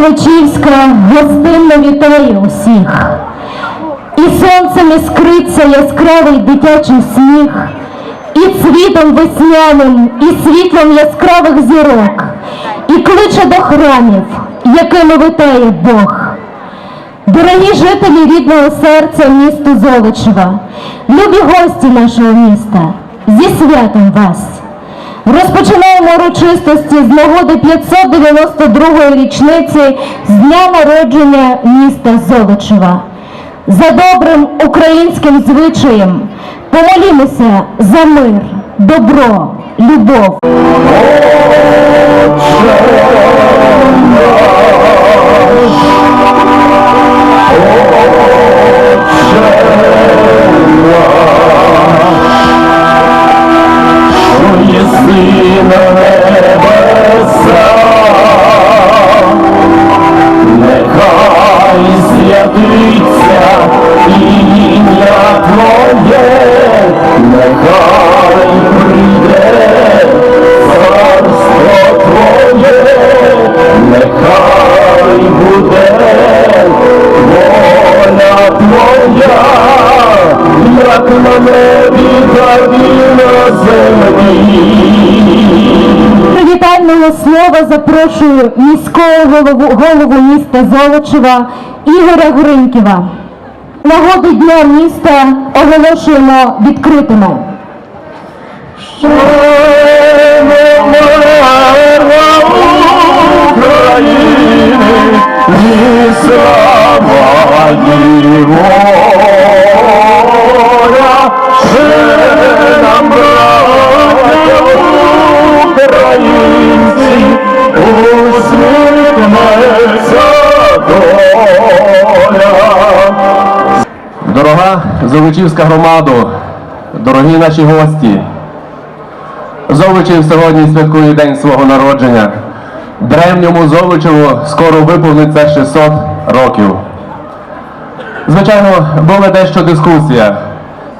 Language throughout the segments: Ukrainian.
Золочівська гостинно вітає усіх. І сонцем іскриться яскравий дитячий сміх, і цвітом весняним, і світлом яскравих зірок, і кличе до храмів, якими витає Бог. Дорогі жителі рідного серця міста Золочева, любі гості нашого міста, зі святом вас! Розпочинаємо урочистості з нагоди 592-ї річниці з дня народження міста Золочева. За добрим українським звичаєм помолімося за мир, добро, любов. Єси запрошую міського голову, голову міста Золочева Ігоря Гриньківа. Нагоду Дня міста оголошуємо відкритими. Що не мера України, усміхнеться доля. Дорога Золочівська громада, дорогі наші гості, Золочів сьогодні святкує день свого народження. Древньому Золочеву скоро виповниться 600 років. Звичайно, була дещо дискусія.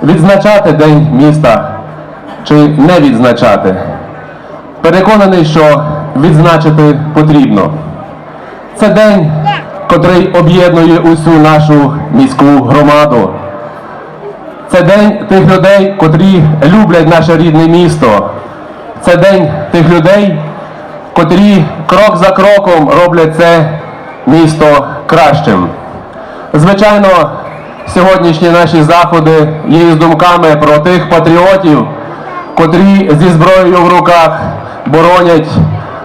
Відзначати День міста чи не відзначати. Переконаний, що відзначити потрібно. Це день, котрий об'єднує усю нашу міську громаду. Це день тих людей, котрі люблять наше рідне місто. Це день тих людей, котрі крок за кроком роблять це місто кращим. Звичайно, сьогоднішні наші заходи є з думками про тих патріотів, котрі зі зброєю в руках боронять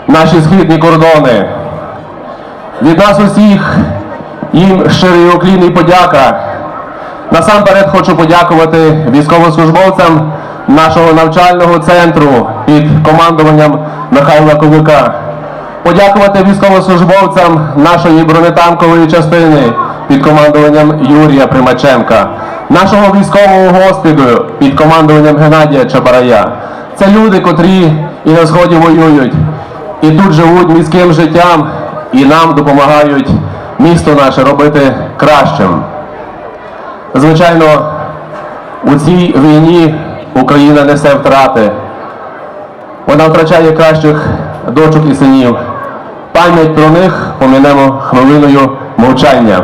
наші східні кордони. Від нас усіх їм щирий уклін і подяка. Насамперед хочу подякувати військовослужбовцям нашого навчального центру під командуванням Михайла Ковика. Подякувати військовослужбовцям нашої бронетанкової частини під командуванням Юрія Примаченка, нашого військового госпіталю під командуванням Геннадія Чапарая. Це люди, котрі і на сході воюють, і тут живуть міським життям, і нам допомагають місто наше робити кращим. Звичайно, у цій війні Україна несе втрати. Вона втрачає кращих дочок і синів. Пам'ять про них помінемо хвилиною мовчання.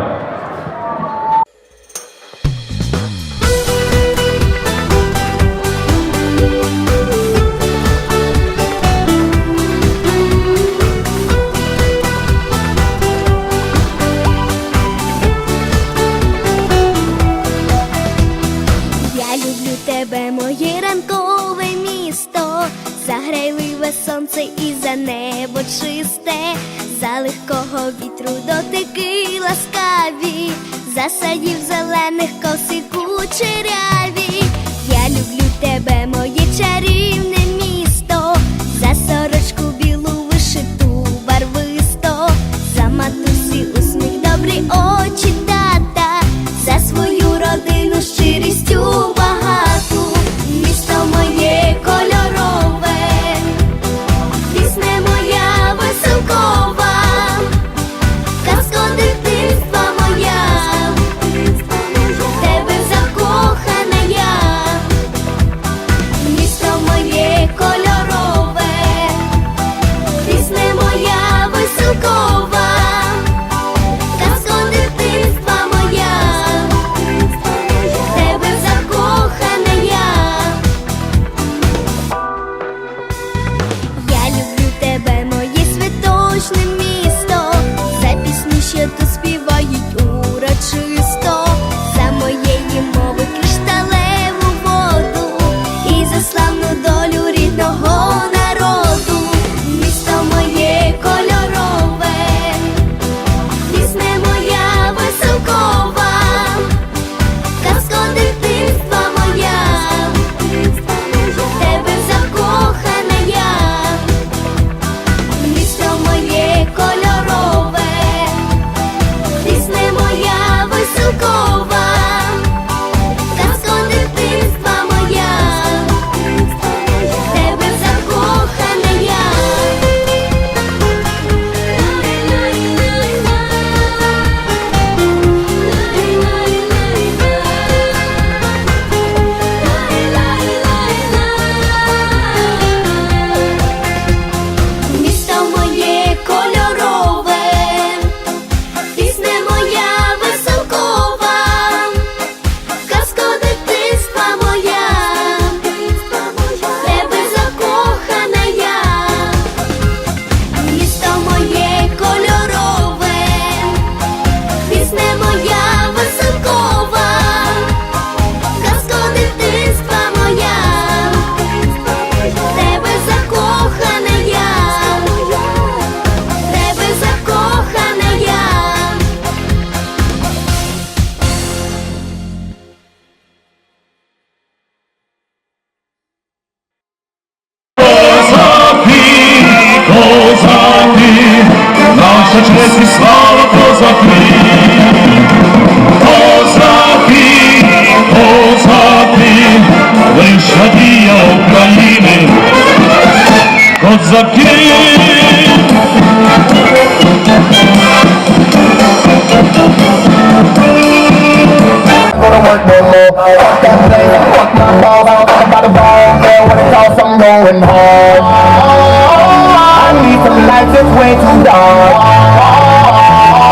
going hard. I need some lights, it's way too dark.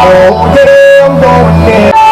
Oh, yeah, I'm going in.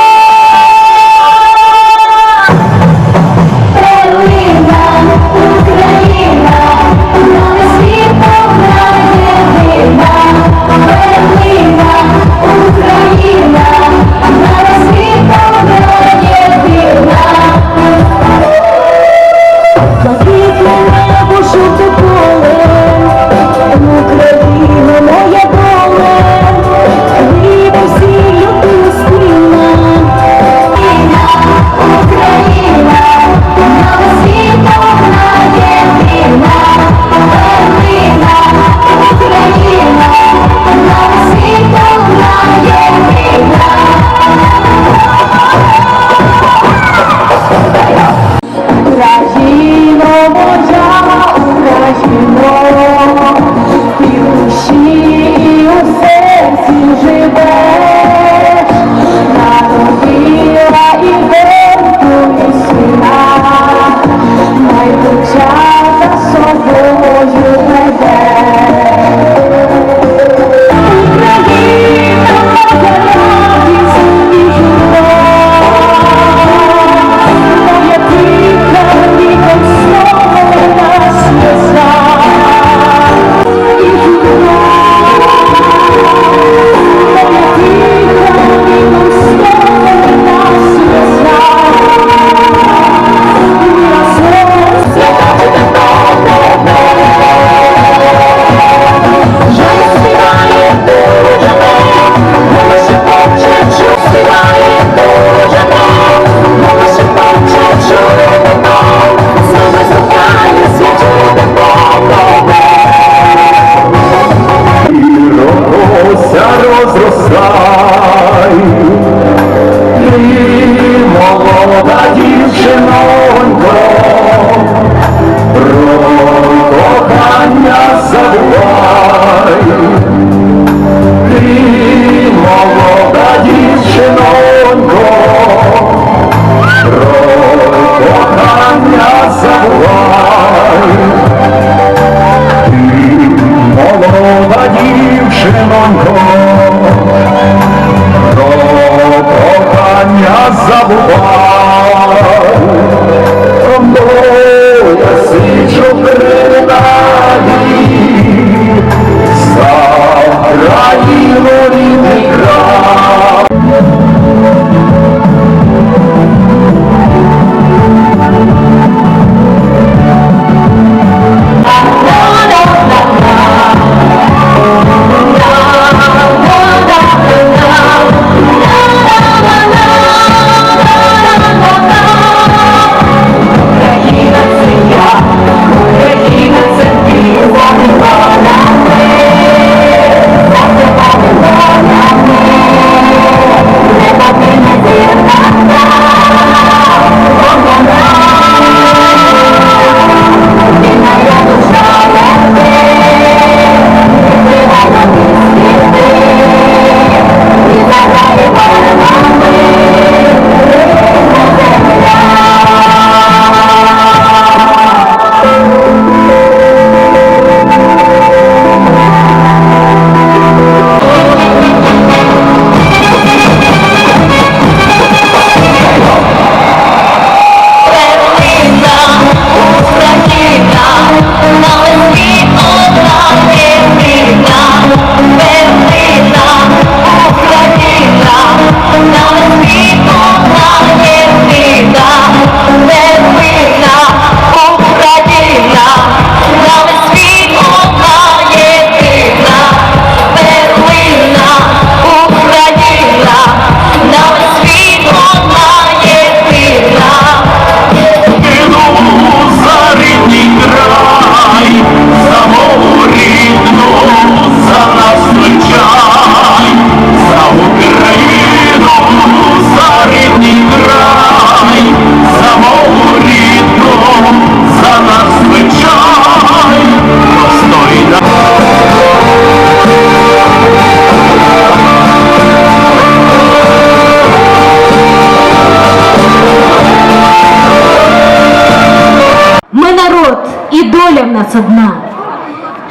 Нас одна.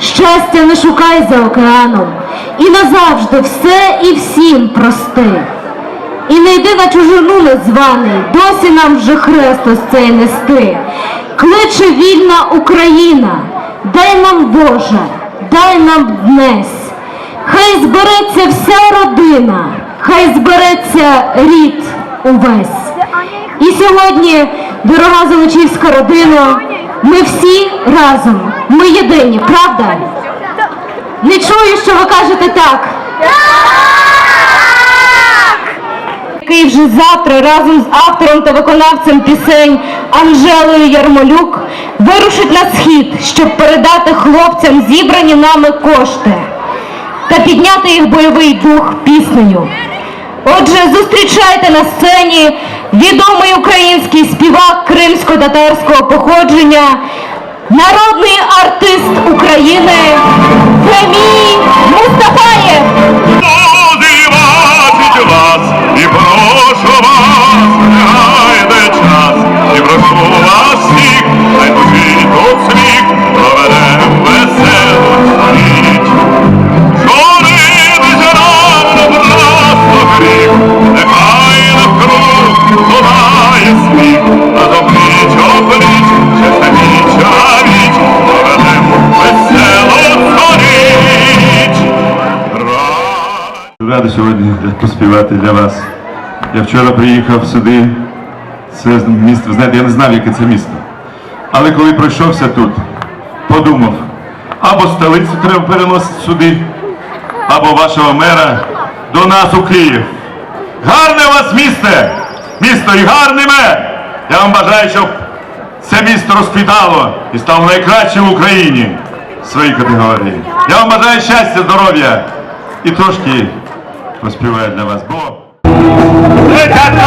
Щастя не шукай за океаном, і назавжди все і всім прости. І не йди на чужину незваний, досі нам вже хрест ось цей нести. Кличе вільна Україна, дай нам Боже, дай нам днесь. Хай збереться вся родина, хай збереться рід увесь. І сьогодні, дорога Золочівська родина, ми всі разом, ми єдині, правда? Не чую, що ви кажете так. який вже завтра разом з автором та виконавцем пісень Анжелою Ярмолюк вирушить на схід, щоб передати хлопцям зібрані нами кошти та підняти їх бойовий дух піснею. Отже, зустрічайте на сцені відомий український співак кримсько-татарського походження, народний артист України Фемій Мустафаєв. Вас і Радий сьогодні поспівати для вас. Я вчора приїхав сюди. Це місто, знаєте, я не знав, яке це місто. Але коли пройшовся тут, подумав, або столицю треба переносити сюди, або вашого мера до нас у Київ. Гарне у вас місце! Місто і гарний мер! Я вам бажаю, щоб це місто розквітало і стало найкращим в Україні в своїй категорії. Я вам бажаю щастя, здоров'я і трошки поспіваю для вас. Бо летять